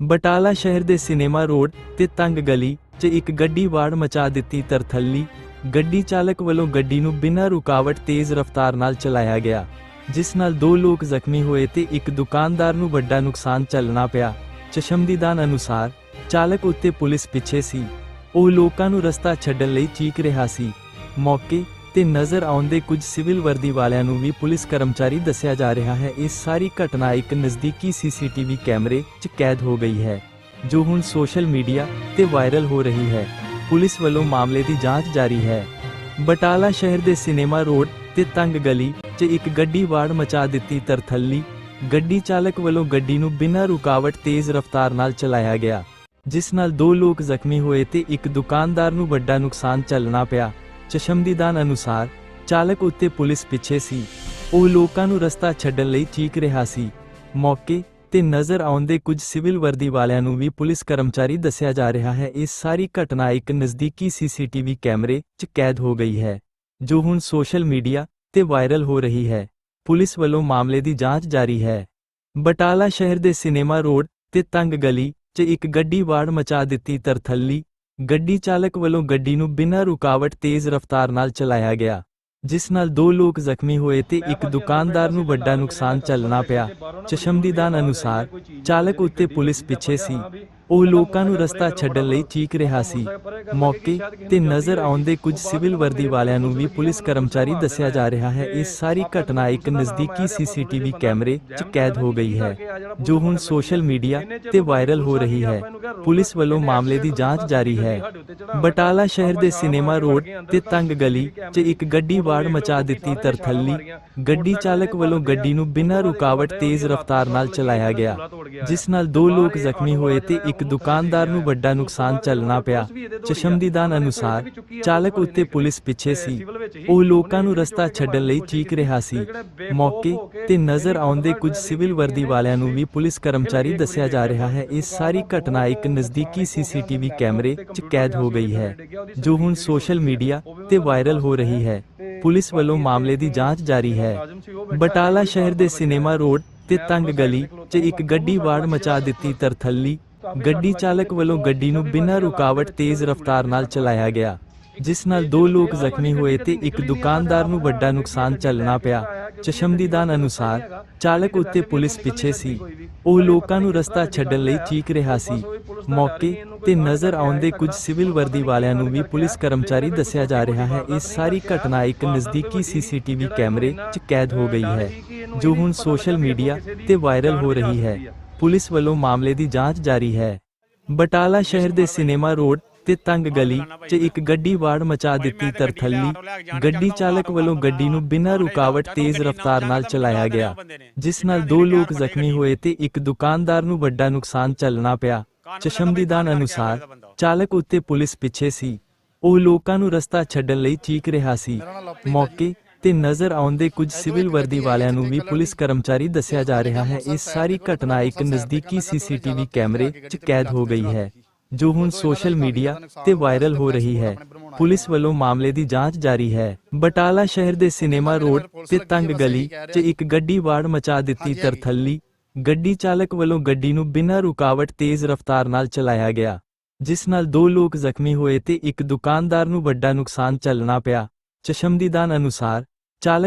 ਬਟਾਲਾ ਸ਼ਹਿਰ ਦੇ cinema road ਤੇ ਤੰਗ ਗਲੀ 'ਚ ਇੱਕ ਗੱਡੀ ਵਾੜ ਮਚਾ ਦਿੱਤੀ ਤਰਥੱਲੀ। ਗੱਡੀ ਚਾਲਕ ਵੱਲੋਂ ਗੱਡੀ ਨੂੰ ਬਿਨਾਂ ਰੁਕਾਵਟ ਤੇਜ਼ ਰਫ਼ਤਾਰ ਨਾਲ ਚਲਾਇਆ ਗਿਆ, ਜਿਸ ਨਾਲ ਦੋ ਲੋਕ ਜ਼ਖਮੀ ਹੋਏ ਤੇ ਇੱਕ ਦੁਕਾਨਦਾਰ ਨੂੰ ਵੱਡਾ ਨੁਕਸਾਨ ਝੱਲਣਾ ਪਿਆ। ਚਸ਼ਮਦੀਦਾਨ ਅਨੁਸਾਰ, ਚਾਲਕ ਉੱਤੇ ਪੁਲਿਸ ਪਿੱਛੇ ਸੀ। ਉਹ ਲੋਕਾਂ ਨੂੰ ਰਸਤਾ ਛੱਡਣ ਲਈ ਚੀਕ ਰਿਹਾ ਸੀ। ਮੌਕੇ ਤੇ ਨਜ਼ਰ ਆਉਂਦੇ ਕੁਝ ਸਿਵਲ ਵਰਦੀ ਵਾਲਿਆਂ ਨੂੰ ਵੀ ਪੁਲਿਸ ਕਰਮਚਾਰੀ ਦੱਸਿਆ ਜਾ ਰਿਹਾ ਹੈ। ਇਸ ਸਾਰੀ ਘਟਨਾ ਇੱਕ ਨਜ਼ਦੀਕੀ ਸੀਸੀਟੀਵੀ ਕੈਮਰੇ 'ਚ ਕੈਦ ਹੋ ਗਈ ਹੈ, ਜੋ ਹੁਣ ਸੋਸ਼ਲ ਮੀਡੀਆ ਤੇ ਵਾਇਰਲ ਹੋ ਰਹੀ ਹੈ। ਪੁਲਿਸ ਵੱਲੋਂ ਮਾਮਲੇ ਦੀ ਜਾਂਚ ਜਾਰੀ ਹੈ। ਬਟਾਲਾ ਸ਼ਹਿਰ ਦੇ ਸਿਨੇਮਾ ਰੋਡ ਤੇ ਤੰਗ ਗਲੀ 'ਚ ਇੱਕ ਗੱਡੀ ਵਾੜ ਮਚਾ ਦਿੱਤੀ ਤਰਥੱਲੀ। ਗੱਡੀ ਚਾਲਕ ਵੱਲੋਂ ਗੱਡੀ ਨੂੰ ਬਿਨਾਂ ਰੁਕਾਵਟ ਤੇਜ਼ ਰਫ਼ਤਾਰ ਨਾਲ ਚਲਾਇਆ ਗਿਆ, ਜਿਸ ਨਾਲ ਦੋ ਲੋਕ ਜ਼ਖਮੀ ਹੋਏ ਤੇ ਇੱਕ ਦੁਕਾਨਦਾਰ ਨੂੰ ਵੱਡਾ ਨੁਕਸਾਨ ਝੱਲਣਾ ਪਿਆ। ਚਸ਼ਮਦੀਦਾਨ ਅਨੁਸਾਰ, ਚਾਲਕ ਉੱਤੇ ਪੁਲਿਸ ਪਿੱਛੇ ਸੀ। ਉਹ ਲੋਕਾਂ ਨੂੰ ਰਸਤਾ ਛੱਡਣ ਲਈ ਚੀਕ ਰਿਹਾ ਸੀ। ਮੌਕੇ ਤੇ ਨਜ਼ਰ ਆਉਂਦੇ ਕੁਝ ਸਿਵਲ ਵਰਦੀ ਵਾਲਿਆਂ ਨੂੰ ਵੀ ਪੁਲਿਸ ਕਰਮਚਾਰੀ ਦੱਸਿਆ ਜਾ ਰਿਹਾ ਹੈ। ਇਸ ਸਾਰੀ ਘਟਨਾ ਇੱਕ ਨਜ਼ਦੀਕੀ ਸੀਸੀਟੀਵੀ ਕੈਮਰੇ 'ਚ ਕੈਦ ਹੋ ਗਈ ਹੈ, ਜੋ ਹੁਣ ਸੋਸ਼ਲ ਮੀਡੀਆ ਤੇ ਵਾਇਰਲ ਹੋ ਰਹੀ ਹੈ। ਪੁਲਿਸ ਵੱਲੋਂ ਮਾਮਲੇ ਦੀ ਜਾਂਚ ਜਾਰੀ ਹੈ। ਬਟਾਲਾ ਸ਼ਹਿਰ ਦੇ ਸਿਨੇਮਾ ਰੋਡ ਤੇ ਤੰਗ ਗਲੀ 'ਚ ਇੱਕ ਗੱਡੀ ਵਾੜ ਮਚਾ ਦਿੱਤੀ ਤਰਥੱਲੀ ਗੱਡੀ ਚਾਲਕ ਵੱਲੋਂ ਗੱਡੀ ਨੂੰ ਬਿਨਾਂ ਰੁਕਾਵਟ ਤੇਜ਼ ਰਫ਼ਤਾਰ ਨਾਲ ਚਲਾਇਆ ਗਿਆ ਜਿਸ ਨਾਲ ਦੋ ਲੋਕ ਜ਼ਖਮੀ ਹੋਏ ਤੇ ਇੱਕ ਦੁਕਾਨਦਾਰ ਨੂੰ ਵੱਡਾ ਨੁਕਸਾਨ ਝੱਲਣਾ ਪਿਆ। ਚਸ਼ਮਦੀਦਾਨ ਅਨੁਸਾਰ ਚਾਲਕ ਉੱਤੇ ਪੁਲਿਸ ਪਿੱਛੇ ਸੀ। ਉਹ ਲੋਕਾਂ ਨੂੰ ਰਸਤਾ ਛੱਡਣ ਲਈ ਚੀਕ ਰਿਹਾ ਸੀ। ਮੌਕੇ ਤੇ ਨਜ਼ਰ ਆਉਂਦੇ ਕੁਝ ਸਿਵਲ ਵਰਦੀ ਵਾਲਿਆਂ ਨੂੰ ਵੀ ਪੁਲਿਸ ਕਰਮਚਾਰੀ ਦੱਸਿਆ ਜਾ ਰਿਹਾ ਹੈ। ਇਸ ਸਾਰੀ ਘਟਨਾ ਇੱਕ ਨਜ਼ਦੀਕੀ ਸੀਸੀਟੀਵੀ ਕੈਮਰੇ 'ਚ ਕੈਦ ਹੋ ਗਈ ਹੈ, ਜੋ ਹੁਣ ਸੋਸ਼ਲ ਮੀਡੀਆ ਤੇ ਵਾਇਰਲ ਹੋ ਰਹੀ ਹੈ। ਪੁਲਿਸ ਵੱਲੋਂ ਮਾਮਲੇ ਦੀ ਜਾਂਚ ਜਾਰੀ ਹੈ। ਬਟਾਲਾ ਸ਼ਹਿਰ ਦੇ ਸਿਨੇਮਾ ਰੋਡ ਤੇ ਤੰਗ ਗਲੀ 'ਚ ਇੱਕ ਗੱਡੀ ਵਾੜ ਮਚਾ ਦਿੱਤੀ ਤਰਥੱਲੀ। ਗੱਡੀ ਚਾਲਕ ਵੱਲੋਂ ਗੱਡੀ ਨੂੰ ਬਿਨਾਂ ਰੁਕਾਵਟ ਤੇਜ਼ ਰਫ਼ਤਾਰ ਨਾਲ ਚਲਾਇਆ ਗਿਆ, ਜਿਸ ਨਾਲ ਦੋ ਲੋਕ ਜ਼ਖਮੀ ਹੋਏ ਤੇ ਇੱਕ ਦੁਕਾਨਦਾਰ ਨੂੰ ਵੱਡਾ ਨੁਕਸਾਨ ਝੱਲਣਾ ਪਿਆ। ਚਸ਼ਮਦੀਦਾਨ ਅਨੁਸਾਰ ਚਾਲਕ ਉੱਤੇ ਪੁਲਿਸ ਪਿੱਛੇ ਸੀ। ਉਹ ਲੋਕਾਂ ਨੂੰ ਰਸਤਾ ਛੱਡਣ ਲਈ ਚੀਕ ਰਿਹਾ ਸੀ। ਮੌਕੇ ਤੇ ਨਜ਼ਰ ਆਉਂਦੇ ਕੁਝ ਸਿਵਲ ਵਰਦੀ ਵਾਲਿਆਂ ਨੂੰ ਵੀ ਪੁਲਿਸ ਕਰਮਚਾਰੀ ਦੱਸਿਆ ਜਾ ਰਿਹਾ ਹੈ। ਇਸ ਸਾਰੀ ਘਟਨਾ ਇੱਕ ਨਜ਼ਦੀਕੀ ਸੀਸੀਟੀਵੀ ਕੈਮਰੇ 'ਚ ਕੈਦ ਹੋ ਗਈ ਹੈ, ਜੋ ਹੁਣ ਸੋਸ਼ਲ ਮੀਡੀਆ ਤੇ ਵਾਇਰਲ ਹੋ ਰਹੀ ਹੈ। ਪੁਲਿਸ ਵੱਲੋਂ ਮਾਮਲੇ ਦੀ ਜਾਂਚ ਜਾਰੀ ਹੈ। ਬਟਾਲਾ ਸ਼ਹਿਰ ਦੇ ਸਿਨੇਮਾ ਰੋਡ ਤੇ ਤੰਗ ਗਲੀ 'ਚ ਇੱਕ ਗੱਡੀ ਵਾੜ ਮਚਾ ਦਿੱਤੀ ਤਰਥੱਲੀ ਗੱਡੀ ਚਾਲਕ ਵੱਲੋਂ ਗੱਡੀ ਨੂੰ ਬਿਨਾਂ ਰੁਕਾਵਟ ਤੇਜ਼ ਰਫ਼ਤਾਰ ਨਾਲ ਚਲਾਇਆ ਗਿਆ ਜਿਸ ਨਾਲ ਦੋ ਲੋਕ ਜ਼ਖਮੀ ਹੋਏ ਤੇ ਇੱਕ ਦੁਕਾਨਦਾਰ ਨੂੰ ਵੱਡਾ ਨੁਕਸਾਨ ਝੱਲਣਾ ਪਿਆ। ਚਸ਼ਮਦੀਦਾਨ ਅਨੁਸਾਰ ਚਾਲਕ ਉੱਤੇ ਪੁਲਿਸ ਪਿੱਛੇ ਸੀ। ਉਹ ਲੋਕਾਂ ਨੂੰ ਰਸਤਾ ਛੱਡਣ ਲਈ ਚੀਕ ਰਿਹਾ ਸੀ। ਮੌਕੇ ਤੇ ਨਜ਼ਰ ਆਉਂਦੇ ਕੁਝ ਸਿਵਲ ਵਰਦੀ ਵਾਲਿਆਂ ਨੂੰ ਵੀ ਪੁਲਿਸ ਕਰਮਚਾਰੀ ਦੱਸਿਆ ਜਾ ਰਿਹਾ ਹੈ। ਇਸ ਸਾਰੀ ਘਟਨਾ ਇੱਕ ਨਜ਼ਦੀਕੀ ਸੀਸੀਟੀਵੀ ਕੈਮਰੇ 'ਚ ਕੈਦ ਹੋ ਗਈ ਹੈ ਜੋ ਹੁਣ ਸੋਸ਼ਲ ਮੀਡੀਆ ਤੇ ਵਾਇਰਲ ਹੋ ਰਹੀ ਹੈ ਪੁਲਿਸ ਵੱਲੋਂ ਮਾਮਲੇ ਦੀ ਜਾਂਚ ਜਾਰੀ ਹੈ। ਬਟਾਲਾ ਸ਼ਹਿਰ ਦੇ ਸਿਨੇਮਾ ਰੋਡ ਤੇ ਤੰਗ ਗਲੀ 'ਚ ਇੱਕ ਗੱਡੀ ਵਾੜ ਮਚਾ ਦਿੱਤੀ ਤਰਥੱਲੀ। ਗੱਡੀ ਚਾਲਕ ਵੱਲੋਂ ਗੱਡੀ ਨੂੰ ਬਿਨਾਂ ਰੁਕਾਵਟ ਤੇਜ਼ ਰਫ਼ਤਾਰ ਨਾਲ ਚਲਾਇਆ ਗਿਆ, ਜਿਸ ਨਾਲ ਦੋ ਲੋਕ ਜ਼ਖਮੀ ਹੋਏ ਤੇ ਇੱਕ ਦੁਕਾਨਦਾਰ ਨੂੰ ਵੱਡਾ ਨੁਕਸਾਨ ਝੱਲਣਾ ਪਿਆ। ਚਸ਼ਮਦੀਦਾਨ ਅਨੁਸਾਰ ਚਾਲਕ ਉੱਤੇ ਪੁਲਿਸ ਪਿੱਛੇ ਸੀ। ਉਹ ਲੋਕਾਂ ਨੂੰ ਰਸਤਾ ਛੱਡਣ ਲਈ ਚੀਕ ਰਿਹਾ ਸੀ। ਮੌਕੇ ਤੇ ਨਜ਼ਰ ਆਉਂਦੇ ਕੁਝ ਸਿਵਲ ਵਰਦੀ ਵਾਲਿਆਂ ਨੂੰ ਵੀ ਪੁਲਿਸ ਕਰਮਚਾਰੀ ਦੱਸਿਆ ਜਾ ਰਿਹਾ ਹੈ। ਇਸ ਸਾਰੀ ਘਟਨਾ ਇੱਕ ਨਜ਼ਦੀਕੀ ਸੀਸੀਟੀਵੀ ਕੈਮਰੇ 'ਚ ਕੈਦ ਹੋ ਗਈ ਹੈ, ਜੋ ਹੁਣ ਸੋਸ਼ਲ ਮੀਡੀਆ ਤੇ ਵਾਇਰਲ ਹੋ ਰਹੀ ਹੈ। ਪੁਲਿਸ ਵੱਲੋਂ ਮਾਮਲੇ ਦੀ ਜਾਂਚ ਜਾਰੀ ਹੈ। ਬਟਾਲਾ ਸ਼ਹਿਰ ਦੇ ਸਿਨੇਮਾ ਰੋਡ ਤੇ ਤੰਗ ਗਲੀ 'ਚ ਇੱਕ ਗੱਡੀ ਵਾੜ ਮਚਾ ਦਿੱਤੀ ਤਰਥੱਲੀ। ਗੱਡੀ ਚਾਲਕ ਵੱਲੋਂ ਗੱਡੀ ਨੂੰ ਬਿਨਾਂ ਰੁਕਾਵਟ ਤੇਜ਼ ਰਫ਼ਤਾਰ ਨਾਲ ਚਲਾਇਆ ਗਿਆ, ਜਿਸ ਨਾਲ ਦੋ ਲੋਕ ਜ਼ਖਮੀ ਹੋਏ ਤੇ ਇੱਕ ਦੁਕਾਨਦਾਰ ਨੂੰ ਵੱਡਾ ਨੁਕਸਾਨ ਝੱਲਣਾ ਪਿਆ। ਚਸ਼ਮਦੀਦਾਨ ਅਨੁਸਾਰ ਚਾਲਕ